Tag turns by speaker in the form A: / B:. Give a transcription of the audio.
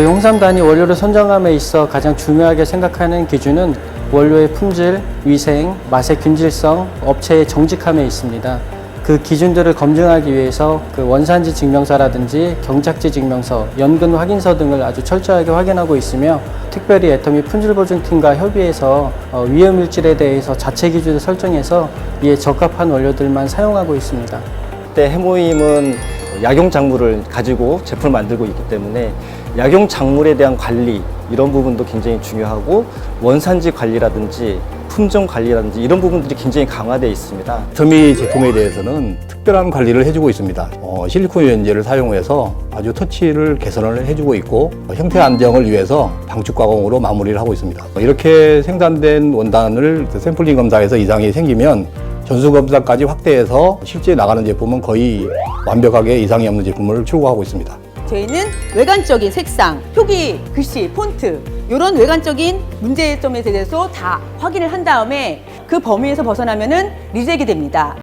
A: 홍삼단이 원료를 선정함에 있어 가장 중요하게 생각하는 기준은 원료의 품질, 위생, 맛의 균질성, 업체의 정직함에 있습니다. 그 기준들을 검증하기 위해서 그 원산지 증명서라든지 경작지 증명서, 연근 확인서 등을 아주 철저하게 확인하고 있으며 특별히 애터미 품질보증팀과 협의해서 어, 위험물질에 대해서 자체 기준을 설정해서 이에 적합한 원료들만 사용하고 있습니다.
B: 때 해모임은 약용 작물을 가지고 제품을 만들고 있기 때문에 약용 작물에 대한 관리 이런 부분도 굉장히 중요하고 원산지 관리라든지 품종 관리라든지 이런 부분들이 굉장히 강화되어 있습니다.
C: 터미 제품에 대해서는 특별한 관리를 해주고 있습니다. 어, 실리콘 유연제를 사용해서 아주 터치를 개선을 해주고 있고 어, 형태 안정을 위해서 방축 가공으로 마무리를 하고 있습니다. 이렇게 생산된 원단을 그 샘플링 검사에서 이상이 생기면 전수 검사까지 확대해서 실제 나가는 제품은 거의 완벽하게 이상이 없는 제품을 출고하고 있습니다.
D: 저희는 외관적인 색상, 표기, 글씨, 폰트 이런 외관적인 문제점에 대해서 다 확인을 한 다음에 그 범위에서 벗어나면은 리젝이 됩니다.